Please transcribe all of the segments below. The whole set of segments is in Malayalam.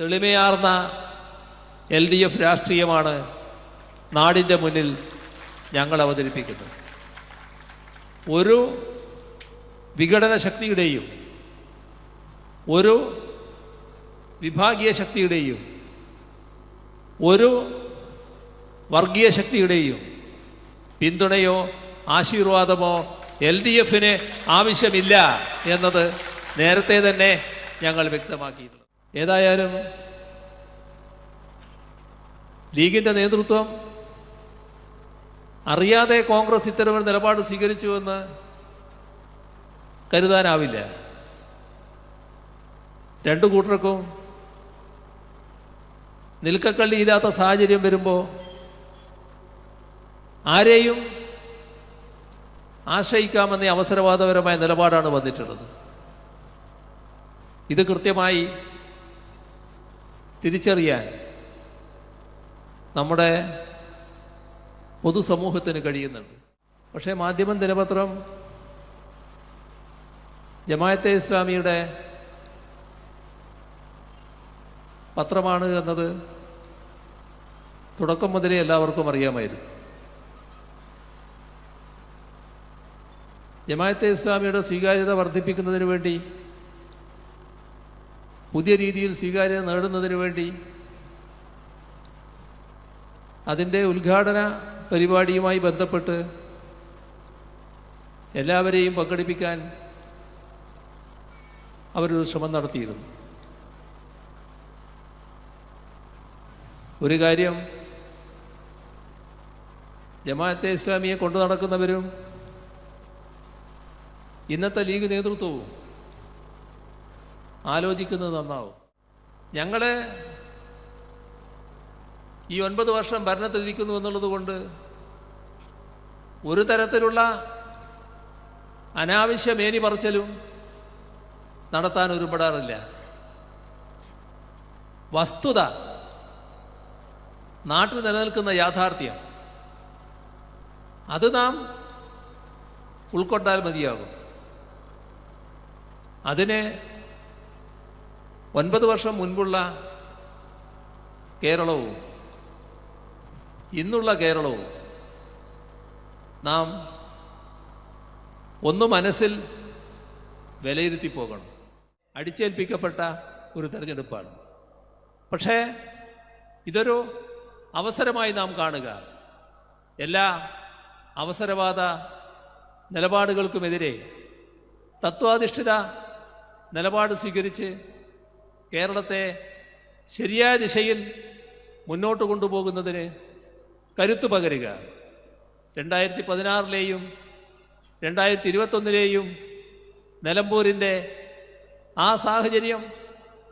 തെളിമയാർന്ന എൽ ഡി എഫ് രാഷ്ട്രീയമാണ് നാടിന്റെ മുന്നിൽ ഞങ്ങൾ അവതരിപ്പിക്കുന്നത്. ഒരു വിഘടന ശക്തിയുടെയും ഒരു വിഭാഗീയ ശക്തിയുടെയും ഒരു വർഗീയ ശക്തിയുടെയും പിന്തുണയോ ആശീർവാദമോ എൽ ഡി എഫിന് ആവശ്യമില്ല എന്നത് നേരത്തെ തന്നെ ഞങ്ങൾ വ്യക്തമാക്കിയിട്ടുണ്ട് ഏതായാലും ലീഗിന്റെ നേതൃത്വം അറിയാതെ കോൺഗ്രസ് ഇത്തരമൊരു നിലപാട് സ്വീകരിച്ചുവെന്ന് കരുതാനാവില്ല. രണ്ടു കൂട്ടർക്കും നിൽക്കക്കള്ളിയില്ലാത്ത സാഹചര്യം വരുമ്പോൾ ആരെയും ആശ്രയിക്കാമെന്ന അവസരവാദപരമായ നിലപാടാണ് വന്നിട്ടുള്ളത്. ഇത് കൃത്യമായി തിരിച്ചറിയാൻ നമ്മുടെ പൊതുസമൂഹത്തിന് കഴിയുന്നുണ്ട്. പക്ഷേ മാധ്യമം ദിനപത്രം ജമായത്തെ ഇസ്ലാമിയുടെ പത്രമാണ് എന്നത് തുടക്കം മുതലേ എല്ലാവർക്കും അറിയാമായിരുന്നു. ജമായത്തെ ഇസ്ലാമിയുടെ സ്വീകാര്യത വർദ്ധിപ്പിക്കുന്നതിന് വേണ്ടി പുതിയ രീതിയിൽ സ്വീകാര്യത നേടുന്നതിന് വേണ്ടി അതിന്റെ ഉദ്ഘാടന പരിപാടിയുമായി ബന്ധപ്പെട്ട് എല്ലാവരെയും പങ്കെടുപ്പിക്കാൻ അവരൊരു ശ്രമം നടത്തിയിരുന്നു. ഒരു കാര്യം ജമാഅത്തെ ഇസ്ലാമിയെ കൊണ്ടു നടക്കുന്നവരും ഇന്നത്തെ ലീഗ് നേതൃത്വവും ആലോചിക്കുന്നത് നന്നാവും. ഞങ്ങൾ ഈ ഒൻപത് വർഷം ഭരണത്തിലിരിക്കുന്നു എന്നുള്ളത് കൊണ്ട് ഒരു തരത്തിലുള്ള അനാവശ്യ മേനി പറച്ചിലും നടത്താൻ ഒരുപെടാറില്ല. വസ്തുത നാട്ടിൽ നിലനിൽക്കുന്ന യാഥാർത്ഥ്യം. അത് നാം ഉൾക്കൊണ്ടാൽ മതിയാകും. അതിന് ഒൻപത് വർഷം മുൻപുള്ള കേരളവും ഇന്നുള്ള കേരളവും നാം ഒന്ന് മനസ്സിൽ വിലയിരുത്തി പോകണം. അടിച്ചേൽപ്പിക്കപ്പെട്ട ഒരു തെരഞ്ഞെടുപ്പാണ്. പക്ഷേ ഇതൊരു അവസരമായി നാം കാണുക. എല്ലാ അവസരവാദ നിലപാടുകൾക്കുമെതിരെ തത്വാധിഷ്ഠിത നിലപാട് സ്വീകരിച്ച് കേരളത്തെ ശരിയായ ദിശയിൽ മുന്നോട്ട് കൊണ്ടുപോകുന്നതിന് കരുത്തു പകരുക. രണ്ടായിരത്തി പതിനാറിലെയും രണ്ടായിരത്തി ഇരുപത്തൊന്നിലെയും നിലമ്പൂരിന്റെ ആ സാഹചര്യം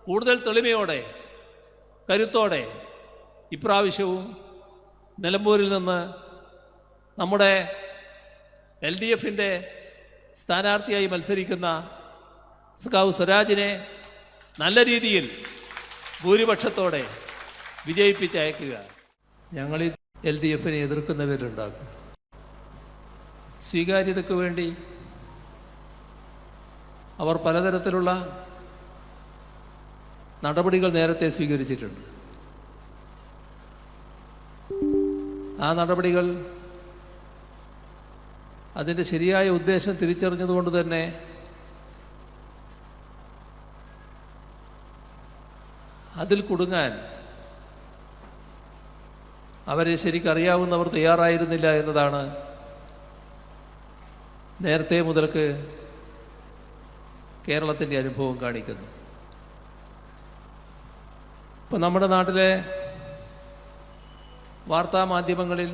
കൂടുതൽ തെളിമയോടെ കരുത്തോടെ ഇപ്രാവശ്യവും നിലമ്പൂരിൽ നിന്ന് നമ്മുടെ എൽ ഡി എഫിന്റെ സ്ഥാനാർത്ഥിയായി മത്സരിക്കുന്ന സ്കാവ് സ്വരാജിനെ നല്ല രീതിയിൽ ഭൂരിപക്ഷത്തോടെ വിജയിപ്പിച്ചയക്കുക. ഞങ്ങൾ ഈ എൽ ഡി എഫിനെ എതിർക്കുന്നവരുണ്ടാക്കും. സ്വീകാര്യതയ്ക്ക് വേണ്ടി അവർ പലതരത്തിലുള്ള നടപടികൾ നേരത്തെ സ്വീകരിച്ചിട്ടുണ്ട്. ആ നടപടികൾ അതിന്റെ ശരിയായ ഉദ്ദേശം തിരിച്ചറിഞ്ഞതുകൊണ്ട് തന്നെ അതിൽ കുടുങ്ങാൻ അവരെ ശരിക്കറിയാവുന്നവർ തയ്യാറായിരുന്നില്ല എന്നതാണ് നേരത്തെ മുതൽക്ക് കേരളത്തിന്റെ അനുഭവം കാണിക്കുന്നത്. ഇപ്പം നമ്മുടെ നാട്ടിലെ വാർത്താ മാധ്യമങ്ങളിൽ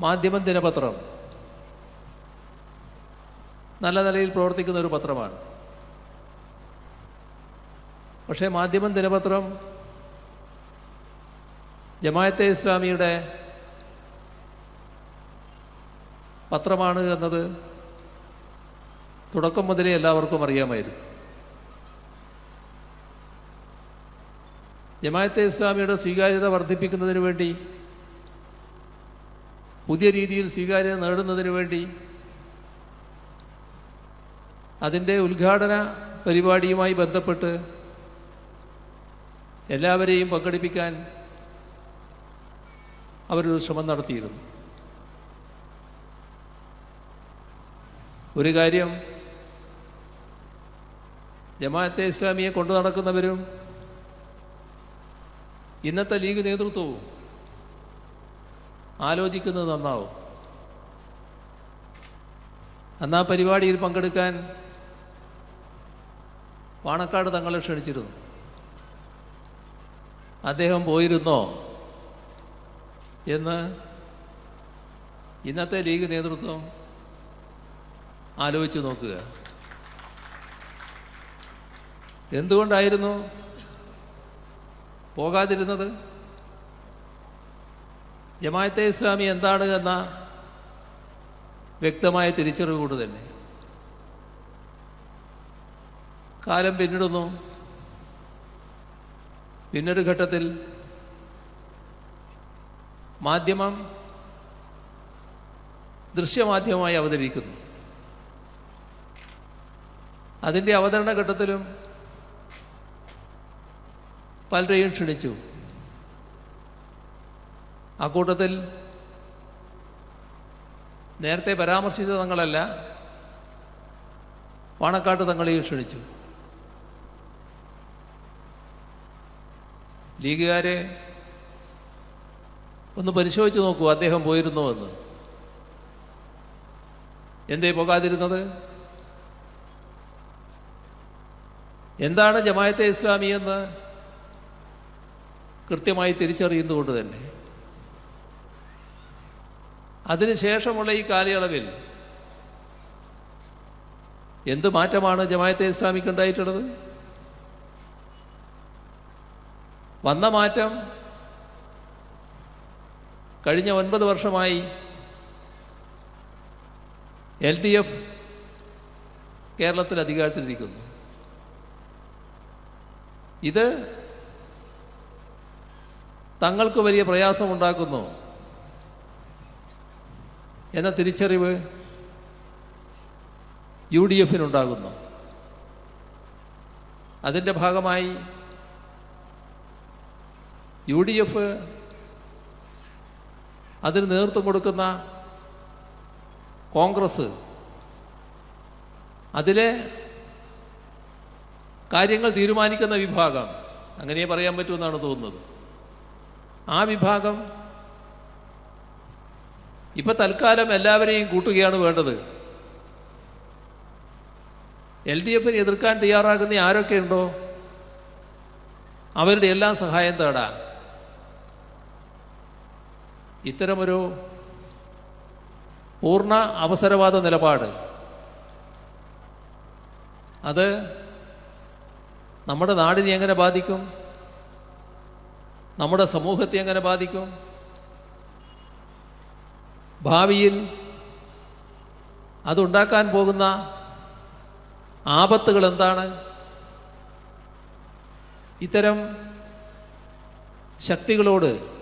മാധ്യമം ദിനപത്രം നല്ല നിലയിൽ പ്രവർത്തിക്കുന്ന ഒരു പത്രമാണ്. പക്ഷേ മാധ്യമം ദിനപത്രം ജമായത്തെ ഇസ്ലാമിയുടെ പത്രമാണ് എന്നത് തുടക്കം മുതലേ എല്ലാവർക്കും അറിയാമായിരുന്നു. ജമായത്തെ ഇസ്ലാമിയുടെ സ്വീകാര്യത വർദ്ധിപ്പിക്കുന്നതിന് വേണ്ടി പുതിയ രീതിയിൽ സ്വീകാര്യത നേടുന്നതിന് വേണ്ടി അതിന്റെ ഉദ്ഘാടന പരിപാടിയുമായി ബന്ധപ്പെട്ട് എല്ലാവരെയും പങ്കെടുപ്പിക്കാൻ അവരൊരു ശ്രമം നടത്തിയിരുന്നു. ഒരു കാര്യം ജമാഅത്തെ ഇസ്ലാമിയെ കൊണ്ടു നടക്കുന്നവരും ഇന്നത്തെ ലീഗ് നേതൃത്വവും ആലോചിക്കുന്നത് നന്നാവും. എന്നാ ആ പരിപാടിയിൽ പങ്കെടുക്കാൻ വാണക്കാട് തങ്ങളെ ക്ഷണിച്ചിരുന്നു. അദ്ദേഹം പോയിരുന്നോ? എന്ന് ഇന്നത്തെ ലീഗ് നേതൃത്വം ആലോചിച്ച് നോക്കുക. എന്തുകൊണ്ടായിരുന്നു പോകാതിരുന്നത്? ജമായത്തെ ഇസ്ലാമി എന്താണ് എന്ന വ്യക്തമായ തിരിച്ചറിവ് കൊണ്ട് തന്നെ. കാലം പിന്നിടുന്നു. പിന്നൊരു ഘട്ടത്തിൽ മാധ്യമം ദൃശ്യമാധ്യമമായി അവതരിക്കുന്നു. അതിന്റെ അവതരണ ഘട്ടത്തിലും പലരെയും ക്ഷണിച്ചു. അക്കൂട്ടത്തിൽ നേരത്തെ പരാമർശിച്ച തങ്ങളല്ല പാണക്കാട്ട് തങ്ങളെയും ക്ഷണിച്ചു. ലീഗുകാരെ ഒന്ന് പരിശോധിച്ച് നോക്കൂ അദ്ദേഹം പോയിരുന്നോ എന്ന്. എന്തേ പോകാതിരുന്നത്? എന്താണ് ജമായത്തെ ഇസ്ലാമി എന്ന് കൃത്യമായി തിരിച്ചറിയുന്നതുകൊണ്ട് തന്നെ. അതിനുശേഷമുള്ള ഈ കാലയളവിൽ എന്ത് മാറ്റമാണ് ജമായത്തെ ഇസ്ലാമിക്ക് ഉണ്ടായിട്ടുള്ളത്? വന്ന മാറ്റം കഴിഞ്ഞ ഒൻപത് വർഷമായി എൽ ഡി എഫ് കേരളത്തിൽ അധികാരത്തിലിരിക്കുന്നു. ഇത് തങ്ങൾക്ക് വലിയ പ്രയാസമുണ്ടാക്കുന്നു എന്ന തിരിച്ചറിവ് യു ഡി എഫിനുണ്ടാകുന്നു. അതിന്റെ ഭാഗമായി യു ഡി എഫ് അതിന് നേതൃത്വം കൊടുക്കുന്ന കോൺഗ്രസ് അതിലെ കാര്യങ്ങൾ തീരുമാനിക്കുന്ന വിഭാഗം അങ്ങനെ പറയാൻ പറ്റുമെന്നാണ് തോന്നുന്നത്. ആ വിഭാഗം ഇപ്പൊ തൽക്കാലം എല്ലാവരെയും കൂട്ടുകയാണ് വേണ്ടത്. എൽ ഡി എഫിനെ എതിർക്കാൻ തയ്യാറാകുന്ന ആരൊക്കെ ഉണ്ടോ? അവരുടെ എല്ലാം സഹായം തേടാം. ഇത്തരമൊരു പൂർണ അവസരവാദ നിലപാട്. അത് നമ്മുടെ നാടിനെ എങ്ങനെ ബാധിക്കും? നമ്മുടെ സമൂഹത്തെ എങ്ങനെ ബാധിക്കും? ഭാവിയിൽ അതുണ്ടാക്കാൻ പോകുന്ന ആപത്തുകൾ എന്താണ്? ഇത്തരം ശക്തികളോട്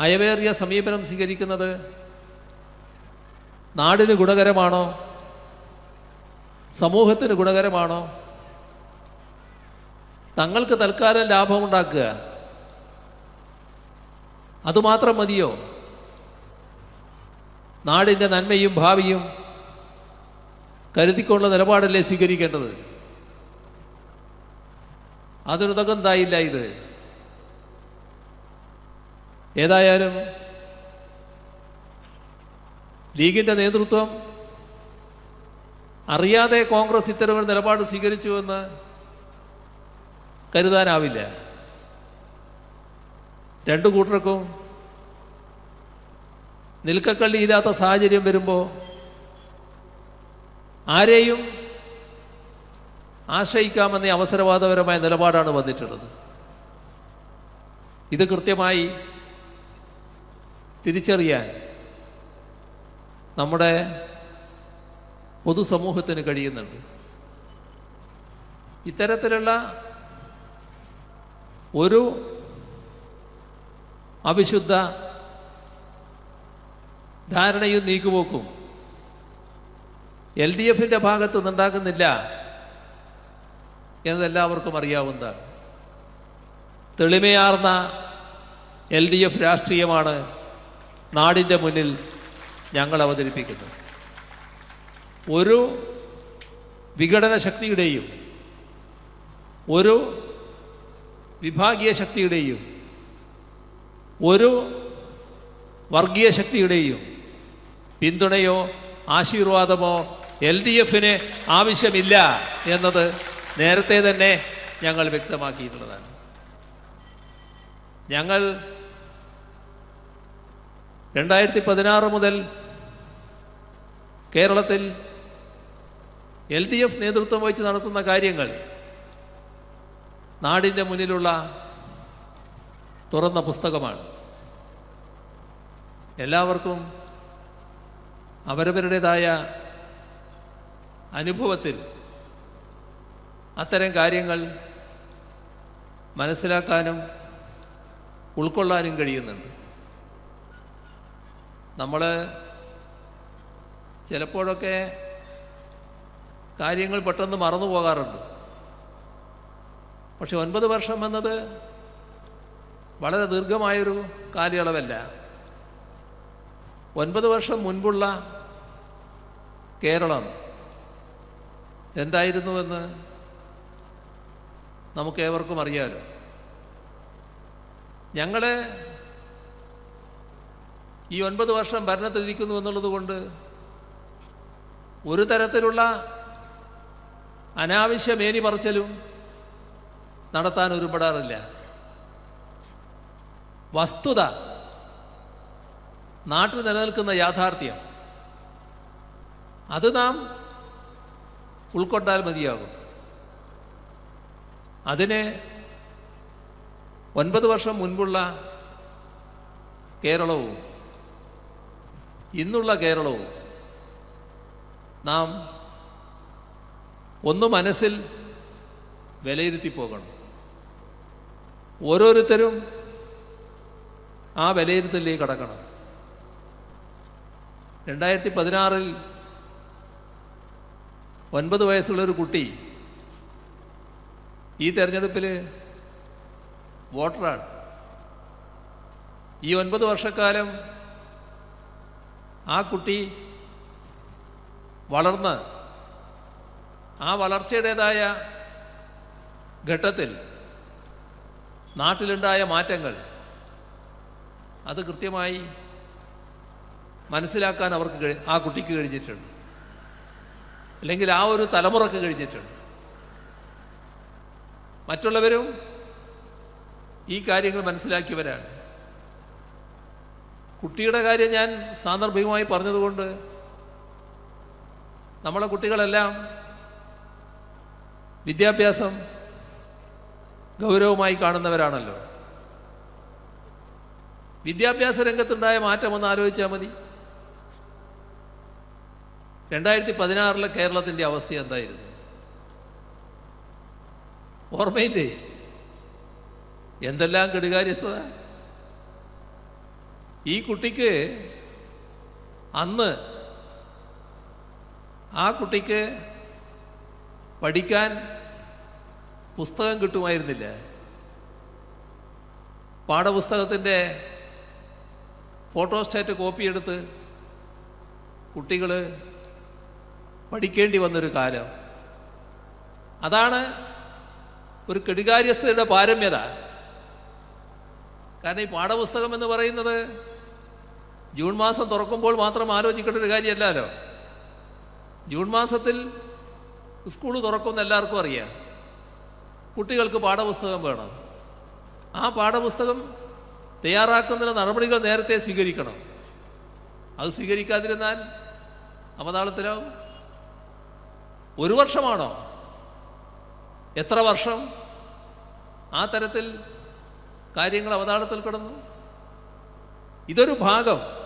അയവേറിയ സമീപനം സ്വീകരിക്കുന്നത് നാടിന് ഗുണകരമാണോ? സമൂഹത്തിന് ഗുണകരമാണോ? തങ്ങൾക്ക് തൽക്കാലം ലാഭമുണ്ടാക്കുക. അതുമാത്രം മതിയോ? നാടിന്റെ നന്മയും ഭാവിയും കരുതിക്കൊള്ള നിലപാടല്ലേ സ്വീകരിക്കേണ്ടത്? അതിനുതകുന്നതായില്ല ഇത്. ഏതായാലും ലീഗിന്റെ നേതൃത്വം അറിയാതെ കോൺഗ്രസ് ഇത്തരമൊരു നിലപാട് സ്വീകരിച്ചുവെന്ന് കരുതാനാവില്ല. രണ്ടു കൂട്ടർക്കും നിൽക്കക്കള്ളിയില്ലാത്ത സാഹചര്യം വരുമ്പോൾ ആരെയും ആശ്രയിക്കാമെന്ന അവസരവാദപരമായ നിലപാടാണ് വന്നിട്ടുള്ളത്. ഇത് കൃത്യമായി തിരിച്ചറിയാൻ നമ്മുടെ പൊതുസമൂഹത്തിന് കഴിയുന്നുണ്ട്. ഇത്തരത്തിലുള്ള ഒരു അവിശുദ്ധ ധാരണയും നീക്കുപോക്കും എൽ ഡി എഫിന്റെ ഭാഗത്ത് നിന്നുണ്ടാകുന്നില്ല എന്നതെല്ലാവർക്കും അറിയാവുന്നതാണ്. തെളിമയാർന്ന എൽ ഡി എഫ് രാഷ്ട്രീയമാണ് നാടിന്റെ മുന്നിൽ ഞങ്ങൾ അവതരിപ്പിക്കുന്നു. ഒരു വിഘടന ശക്തിയുടെയും ഒരു വിഭാഗീയ ശക്തിയുടെയും ഒരു വർഗീയ ശക്തിയുടെയും പിന്തുണയോ ആശീർവാദമോ എൽ ഡി എഫിന് ആവശ്യമില്ല എന്നത് നേരത്തെ തന്നെ ഞങ്ങൾ വ്യക്തമാക്കിയിട്ടുള്ളതാണ്. ഞങ്ങൾ രണ്ടായിരത്തി പതിനാറ് മുതൽ കേരളത്തിൽ എൽ ഡി എഫ് നേതൃത്വം വഹിച്ച് നടത്തുന്ന കാര്യങ്ങൾ നാടിന്റെ മുന്നിലുള്ള തുറന്ന പുസ്തകമാണ്. എല്ലാവർക്കും അവരവരുടേതായ അനുഭവത്തിൽ അത്തരം കാര്യങ്ങൾ മനസ്സിലാക്കാനും ഉൾക്കൊള്ളാനും കഴിയുന്നുണ്ട്. നമ്മൾ ചിലപ്പോഴൊക്കെ കാര്യങ്ങൾ പെട്ടെന്ന് മറന്നു പോകാറുണ്ട്. പക്ഷെ ഒൻപത് വർഷം എന്നത് വളരെ ദീർഘമായൊരു കാലയളവല്ല. ഒൻപത് വർഷം മുൻപുള്ള കേരളം എന്തായിരുന്നുവെന്ന് നമുക്ക് ഏവർക്കും അറിയാലോ. ഞങ്ങൾ ഈ ഒൻപത് വർഷം ഭരണത്തിലിരിക്കുന്നു എന്നുള്ളത് കൊണ്ട് ഒരു തരത്തിലുള്ള അനാവശ്യ മേനി പറച്ചലും നടത്താൻ ഒരുപെടാറില്ല വസ്തുത നാട്ടിൽ നിലനിൽക്കുന്ന യാഥാർത്ഥ്യം. അത് നാം ഉൾക്കൊണ്ടാൽ മതിയാകും. അതിനെ ഒൻപത് വർഷം മുൻപുള്ള കേരളവും ഇന്നുള്ള കേരളവും നാം ഒന്ന് മനസ്സിൽ വിലയിരുത്തി പോകണം. ഓരോരുത്തരും ആ വിലയിരുത്തലിലേക്ക് കടക്കണം. രണ്ടായിരത്തി പതിനാറിൽ ഒൻപത് വയസ്സുള്ളൊരു കുട്ടി ഈ തെരഞ്ഞെടുപ്പിൽ വോട്ടറാണ്. ഈ ഒൻപത് വർഷക്കാലം ആ കുട്ടി വളർന്ന് ആ വളർച്ചയുടേതായ ഘട്ടത്തിൽ നാട്ടിലുണ്ടായ മാറ്റങ്ങൾ അത് കൃത്യമായി മനസ്സിലാക്കാൻ അവർക്ക് ആ കുട്ടിക്ക് കഴിഞ്ഞിട്ടുണ്ട്. അല്ലെങ്കിൽ ആ ഒരു തലമുറയ്ക്ക് കഴിഞ്ഞിട്ടുണ്ട്. മറ്റുള്ളവരും ഈ കാര്യങ്ങൾ മനസ്സിലാക്കിയവരാണ്. കുട്ടിയുടെ കാര്യം ഞാൻ സാന്ദർഭികമായി പറഞ്ഞതുകൊണ്ട് നമ്മളെ കുട്ടികളെല്ലാം വിദ്യാഭ്യാസം ഗൗരവമായി കാണുന്നവരാണല്ലോ. വിദ്യാഭ്യാസ രംഗത്തുണ്ടായ മാറ്റം ഒന്ന് ആലോചിച്ചാൽ മതി. രണ്ടായിരത്തി പതിനാറിലെ കേരളത്തിന്റെ അവസ്ഥ എന്തായിരുന്നു? ഓർമ്മയില്ലേ? എന്തെല്ലാം കെടുകാര്യസ്ഥത? ഈ കുട്ടിക്ക് അന്ന് ആ കുട്ടിക്ക് പഠിക്കാൻ പുസ്തകം കിട്ടുമായിരുന്നില്ല. പാഠപുസ്തകത്തിന്റെ ഫോട്ടോസ്റ്റാറ്റ് കോപ്പി എടുത്ത് കുട്ടികൾ പഠിക്കേണ്ടി വന്നൊരു കാലം. അതാണ് ഒരു കെടുകാര്യസ്ഥയുടെ പാരമ്യത. കാരണം ഈ പാഠപുസ്തകം എന്ന് പറയുന്നത് ജൂൺ മാസം തുറക്കുമ്പോൾ മാത്രം ആലോചിക്കേണ്ട ഒരു കാര്യമല്ലല്ലോ ജൂൺ മാസത്തിൽ സ്കൂൾ തുറക്കുമെന്ന് എല്ലാവർക്കും അറിയാം. കുട്ടികൾക്ക് പാഠപുസ്തകം വേണം. ആ പാഠപുസ്തകം തയ്യാറാക്കുന്നതിന് നടപടികൾ നേരത്തെ സ്വീകരിക്കണം. അത് സ്വീകരിക്കാതിരുന്നാൽ അവതാളത്തിലാവും ഒരു വർഷമാണോ? എത്ര വർഷം? ആ തരത്തിൽ കാര്യങ്ങൾ അവതാളത്തിൽ കിടന്നു. ഇതൊരു ഭാഗം.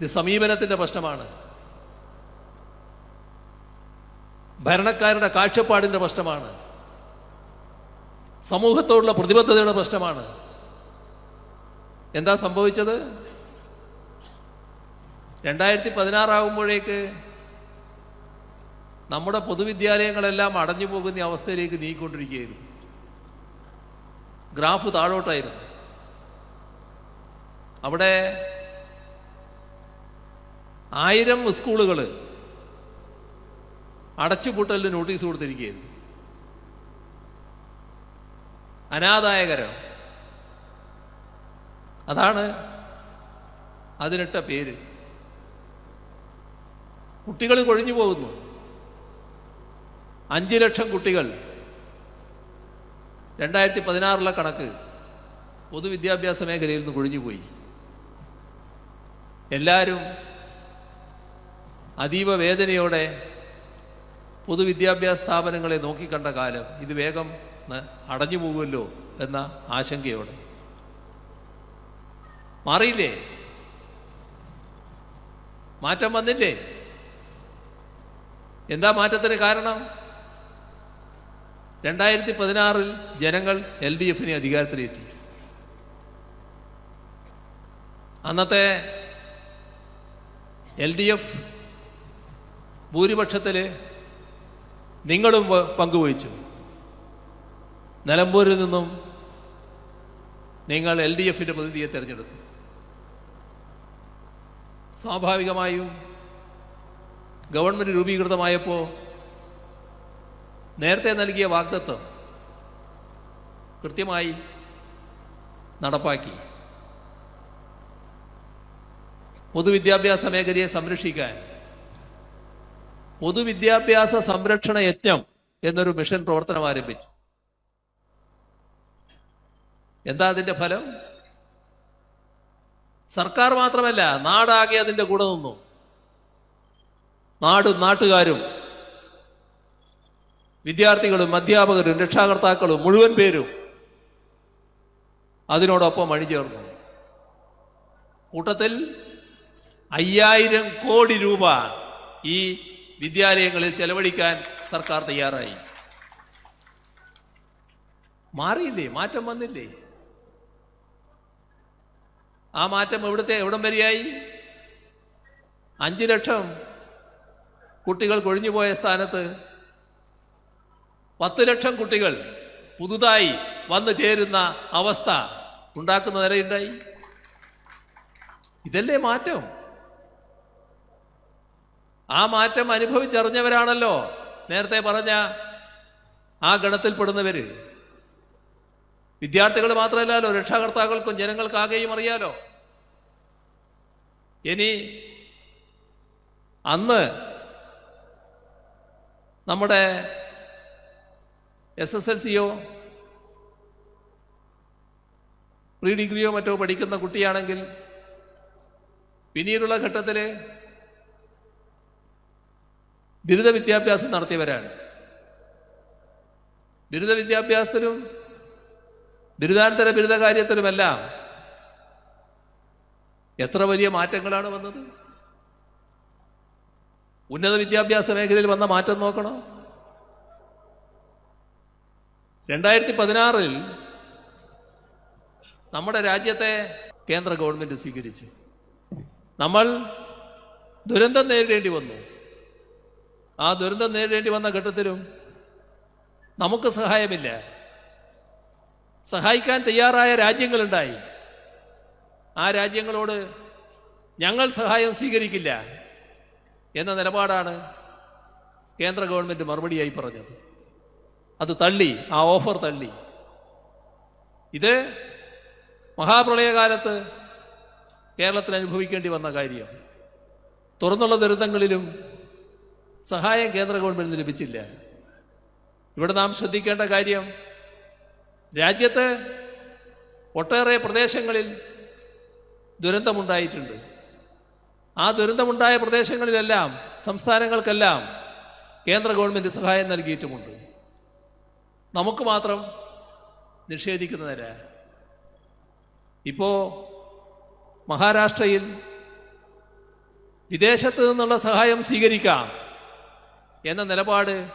ഇത് സമീപനത്തിന്റെ പ്രശ്നമാണ്. ഭരണക്കാരുടെ കാഴ്ചപ്പാടിന്റെ പ്രശ്നമാണ്. സമൂഹത്തോടുള്ള പ്രതിബദ്ധതയുടെ പ്രശ്നമാണ്. എന്താ സംഭവിച്ചത്? രണ്ടായിരത്തി പതിനാറാകുമ്പോഴേക്ക് നമ്മുടെ പൊതുവിദ്യാലയങ്ങളെല്ലാം അടഞ്ഞു പോകുന്ന അവസ്ഥയിലേക്ക് നീങ്ങിക്കൊണ്ടിരിക്കുകയായിരുന്നു. ഗ്രാഫ് താഴോട്ടായിരുന്നു. അവിടെ ആയിരം സ്കൂളുകൾ അടച്ചുപൂട്ടലിന് നോട്ടീസ് കൊടുത്തിരിക്കുകയായിരുന്നു. അനാദായകരം. അതാണ് അതിനിട്ട പേര്. കുട്ടികൾ കൊഴിഞ്ഞു പോകുന്നു. അഞ്ച് ലക്ഷം കുട്ടികൾ. രണ്ടായിരത്തി പതിനാറിലെ കണക്ക് പൊതുവിദ്യാഭ്യാസ മേഖലയിൽ നിന്ന് കൊഴിഞ്ഞുപോയി എല്ലാവരും അതീവ വേദനയോടെ പൊതുവിദ്യാഭ്യാസ സ്ഥാപനങ്ങളെ നോക്കിക്കണ്ട കാലം. ഇത് വേഗം അടഞ്ഞു പോകുമല്ലോ എന്ന ആശങ്കയോടെ. മാറിയില്ലേ? മാറ്റം വന്നില്ലേ? എന്താ മാറ്റത്തിന് കാരണം? രണ്ടായിരത്തി പതിനാറിൽ ജനങ്ങൾ എൽ ഡി എഫിനെ അധികാരത്തിലേറ്റി. അന്നത്തെ എൽ ഡി എഫ് ഭൂരിപക്ഷത്തിൽ നിങ്ങളും പങ്കുവഹിച്ചു. നിലമ്പൂരിൽ നിന്നും നിങ്ങൾ എൽ ഡി എഫിന്റെ പ്രതിനിധിയെ തിരഞ്ഞെടുത്തു. സ്വാഭാവികമായും ഗവൺമെന്റ് രൂപീകൃതമായപ്പോൾ നേരത്തെ നൽകിയ വാഗ്ദത്വം കൃത്യമായി നടപ്പാക്കി. പൊതുവിദ്യാഭ്യാസ മേഖലയെ സംരക്ഷിക്കാൻ പൊതുവിദ്യാഭ്യാസ സംരക്ഷണ യജ്ഞം എന്നൊരു മിഷൻ പ്രവർത്തനം ആരംഭിച്ചു. എന്താ അതിന്റെ ഫലം? സർക്കാർ മാത്രമല്ല നാടാകെ അതിന്റെ കൂടെ നിന്നു. നാടും നാട്ടുകാരും വിദ്യാർത്ഥികളും അധ്യാപകരും രക്ഷാകർത്താക്കളും മുഴുവൻ പേരും അതിനോടൊപ്പം അണിചേർന്നു. കൂട്ടത്തിൽ അയ്യായിരം കോടി രൂപ ഈ വിദ്യാലയങ്ങളിൽ ചെലവഴിക്കാൻ സർക്കാർ തയ്യാറായി. മാറിയില്ലേ? മാറ്റം വന്നില്ലേ? ആ മാറ്റം എവിടുത്തെ എവിടം വരെയായി? അഞ്ചു ലക്ഷം കുട്ടികൾ കൊഴിഞ്ഞുപോയ സ്ഥാനത്ത് പത്ത് ലക്ഷം കുട്ടികൾ പുതുതായി വന്നു ചേരുന്ന അവസ്ഥ ഉണ്ടാക്കുന്ന നിലയുണ്ടായി ഇതല്ലേ മാറ്റം? ആ മാറ്റം അനുഭവിച്ചറിഞ്ഞവരാണല്ലോ. നേരത്തെ പറഞ്ഞ ആ ഗണത്തിൽപ്പെടുന്നവര്. വിദ്യാർത്ഥികൾ മാത്രമല്ലല്ലോ രക്ഷാകർത്താക്കൾക്കും ജനങ്ങൾക്കാകെയും അറിയാലോ. ഇനി അന്ന് നമ്മുടെ എസ് എസ് എൽ സിയോ പ്രീ ഡിഗ്രിയോ മറ്റോ പഠിക്കുന്ന കുട്ടിയാണെങ്കിൽ പിന്നീടുള്ള ഘട്ടത്തിൽ ബിരുദ വിദ്യാഭ്യാസം നടത്തിയവരാണ്. ബിരുദ വിദ്യാഭ്യാസത്തിലും ബിരുദാനന്തര ബിരുദ കാര്യത്തിലുമെല്ലാം എത്ര വലിയ മാറ്റങ്ങളാണ് വന്നത്? ഉന്നത വിദ്യാഭ്യാസ മേഖലയിൽ വന്ന മാറ്റം നോക്കണം? രണ്ടായിരത്തി പതിനാറിൽ നമ്മുടെ രാജ്യത്തെ കേന്ദ്ര ഗവൺമെന്റ് സ്വീകരിച്ചു. നമ്മൾ ദുരന്തം നേരിടേണ്ടി വന്നു. ആ ദുരന്തം നേരിടേണ്ടി വന്ന ഘട്ടത്തിലും നമുക്ക് സഹായമില്ല. സഹായിക്കാൻ തയ്യാറായ രാജ്യങ്ങളുണ്ടായി. ആ രാജ്യങ്ങളോട് ഞങ്ങൾ സഹായം സ്വീകരിക്കില്ല എന്ന നിലപാടാണ് കേന്ദ്ര ഗവൺമെന്റ് മറുപടിയായി പറഞ്ഞത്. അത് തള്ളി ആ ഓഫർ തള്ളി. ഇത് മഹാപ്രളയകാലത്ത് കേരളത്തിൽ അനുഭവിക്കേണ്ടി വന്ന കാര്യം. തുറന്നുള്ള ദുരിതങ്ങളിലും സഹായം കേന്ദ്ര ഗവൺമെന്റിന് ലഭിച്ചില്ല. ഇവിടെ നാം ശ്രദ്ധിക്കേണ്ട കാര്യം രാജ്യത്ത് ഒട്ടേറെ പ്രദേശങ്ങളിൽ ദുരന്തമുണ്ടായിട്ടുണ്ട്. ആ ദുരന്തമുണ്ടായ പ്രദേശങ്ങളിലെല്ലാം സംസ്ഥാനങ്ങൾക്കെല്ലാം കേന്ദ്ര ഗവൺമെന്റ് സഹായം നൽകിയിട്ടുമുണ്ട്. നമുക്ക് മാത്രം നിഷേധിക്കുന്നതല്ല. ഇപ്പോ മഹാരാഷ്ട്രയിൽ വിദേശത്ത് നിന്നുള്ള സഹായം സ്വീകരിക്കാം. എന്ന നിലപാട്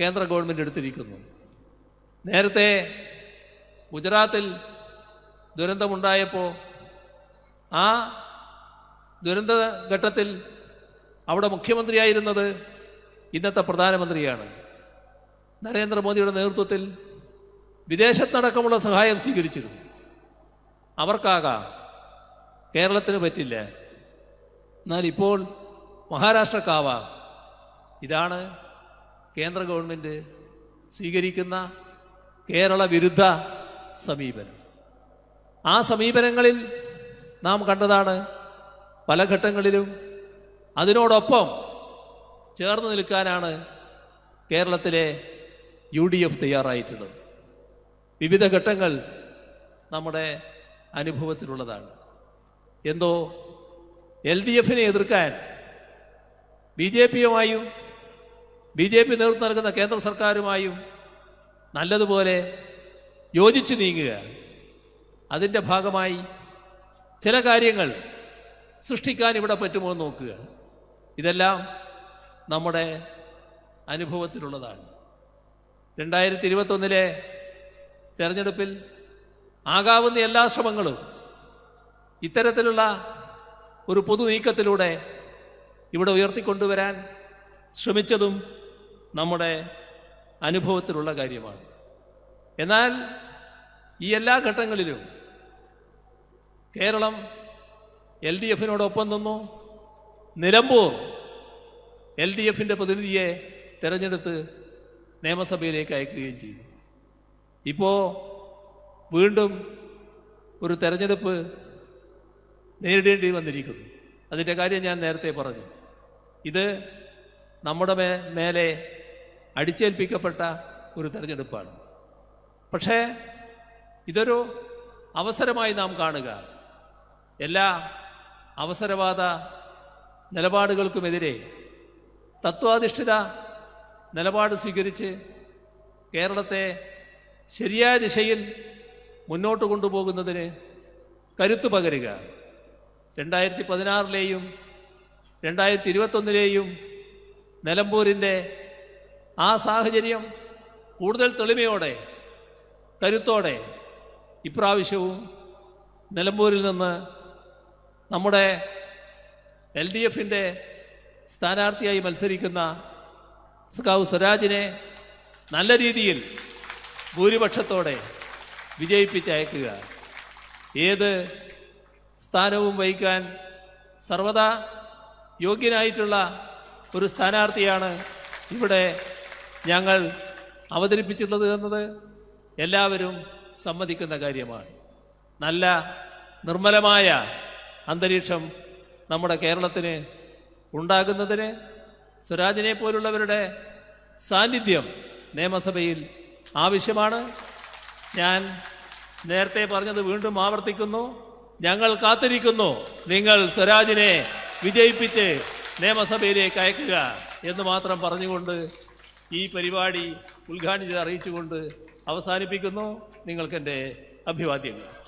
കേന്ദ്ര ഗവൺമെന്റ് എടുത്തിരിക്കുന്നു. നേരത്തെ ഗുജറാത്തിൽ ദുരന്തമുണ്ടായപ്പോൾ ആ ദുരന്ത ഘട്ടത്തിൽ അവിടെ മുഖ്യമന്ത്രിയായിരുന്നത് ഇന്നത്തെ പ്രധാനമന്ത്രിയാണ്. നരേന്ദ്രമോദിയുടെ നേതൃത്വത്തിൽ വിദേശത്തടക്കമുള്ള സഹായം സ്വീകരിച്ചിരുന്നു. അവർക്കാകാം. കേരളത്തിന് പറ്റില്ല. എന്നാൽ ഇപ്പോൾ മഹാരാഷ്ട്രക്കാവാം. ഇതാണ് കേന്ദ്ര ഗവൺമെന്റ് സ്വീകരിക്കുന്ന കേരള വിരുദ്ധ സമീപനം. ആ സമീപനങ്ങളിൽ നാം കണ്ടതാണ് പല ഘട്ടങ്ങളിലും അതിനോടൊപ്പം ചേർന്ന് നിൽക്കാനാണ് കേരളത്തിലെ യു ഡി എഫ് തയ്യാറായിട്ടുള്ളത്. വിവിധ ഘട്ടങ്ങൾ നമ്മുടെ അനുഭവത്തിലുള്ളതാണ്. എന്തോ എൽ ഡി എഫിനെ എതിർക്കാൻ ബി ജെ പിയുമായും ബി ജെ പി നേതൃത്വം നൽകുന്ന കേന്ദ്ര സർക്കാരുമായും നല്ലതുപോലെ യോജിച്ച് നീങ്ങുക. അതിന്റെ ഭാഗമായി ചില കാര്യങ്ങൾ സൃഷ്ടിക്കാൻ ഇവിടെ പറ്റുമോ എന്ന് നോക്കുക. ഇതെല്ലാം നമ്മുടെ അനുഭവത്തിലുള്ളതാണ്. രണ്ടായിരത്തി ഇരുപത്തൊന്നിലെ തെരഞ്ഞെടുപ്പിൽ ആകാവുന്ന എല്ലാ ശ്രമങ്ങളും ഇത്തരത്തിലുള്ള ഒരു പൊതു നീക്കത്തിലൂടെ ഇവിടെ ഉയർത്തിക്കൊണ്ടുവരാൻ ശ്രമിച്ചതും നമ്മുടെ അനുഭവത്തിലുള്ള കാര്യമാണ്. എന്നാൽ ഈ എല്ലാ ഘട്ടങ്ങളിലും കേരളം എൽ ഡി എഫിനോടൊപ്പം നിന്നു. നിലമ്പൂർ എൽ ഡി എഫിന്റെ പ്രതിനിധിയെ തിരഞ്ഞെടുത്ത് നിയമസഭയിലേക്ക് അയക്കുകയും ചെയ്തു. ഇപ്പോൾ വീണ്ടും ഒരു തെരഞ്ഞെടുപ്പ് നേരിടേണ്ടി വന്നിരിക്കുന്നു. അതിന്റെ കാര്യം ഞാൻ നേരത്തെ പറഞ്ഞു. ഇത് നമ്മുടെ മേലെ അടിച്ചേൽപ്പിക്കപ്പെട്ട ഒരു തെരഞ്ഞെടുപ്പാണ്. പക്ഷേ ഇതൊരു അവസരമായി നാം കാണുക. എല്ലാ അവസരവാദ നിലപാടുകൾക്കുമെതിരെ തത്വാധിഷ്ഠിത നിലപാട് സ്വീകരിച്ച് കേരളത്തെ ശരിയായ ദിശയിൽ മുന്നോട്ട് കൊണ്ടുപോകുന്നതിന് കരുത്തു പകരുക. രണ്ടായിരത്തി പതിനാറിലെയും രണ്ടായിരത്തി ഇരുപത്തൊന്നിലെയും നിലമ്പൂരിന്റെ ആ സാഹചര്യം കൂടുതൽ തെളിമയോടെ കരുത്തോടെ ഇപ്രാവശ്യവും നിലമ്പൂരിൽ നിന്ന് നമ്മുടെ എൽ ഡി എഫിന്റെ സ്ഥാനാർത്ഥിയായി മത്സരിക്കുന്ന സ്കാവ് സ്വരാജിനെ നല്ല രീതിയിൽ ഭൂരിപക്ഷത്തോടെ വിജയിപ്പിച്ചയക്കുക. ഏത് സ്ഥാനവും വഹിക്കാൻ സർവദാ യോഗ്യനായിട്ടുള്ള ഒരു സ്ഥാനാർത്ഥിയാണ് ഇവിടെ ഞങ്ങൾ അവതരിപ്പിച്ചിട്ടുള്ളത് എന്നത് എല്ലാവരും സമ്മതിക്കുന്ന കാര്യമാണ്. നല്ല നിർമ്മലമായ അന്തരീക്ഷം നമ്മുടെ കേരളത്തിന് ഉണ്ടാകുന്നതിന് സ്വരാജിനെ പോലുള്ളവരുടെ സാന്നിധ്യം നിയമസഭയിൽ ആവശ്യമാണ്. ഞാൻ നേരത്തെ പറഞ്ഞത് വീണ്ടും ആവർത്തിക്കുന്നു. ഞങ്ങൾ കാത്തിരിക്കുന്നു. നിങ്ങൾ സ്വരാജിനെ വിജയിപ്പിച്ച് നിയമസഭയിലേക്ക് അയക്കുക എന്ന് മാത്രം പറഞ്ഞുകൊണ്ട് ഈ പരിപാടി ഉദ്ഘാടനം ചെയ്ത് അറിയിച്ചുകൊണ്ട് അവസാനിപ്പിക്കുന്നു. നിങ്ങൾക്കെന്റെ അഭിവാദ്യങ്ങൾ.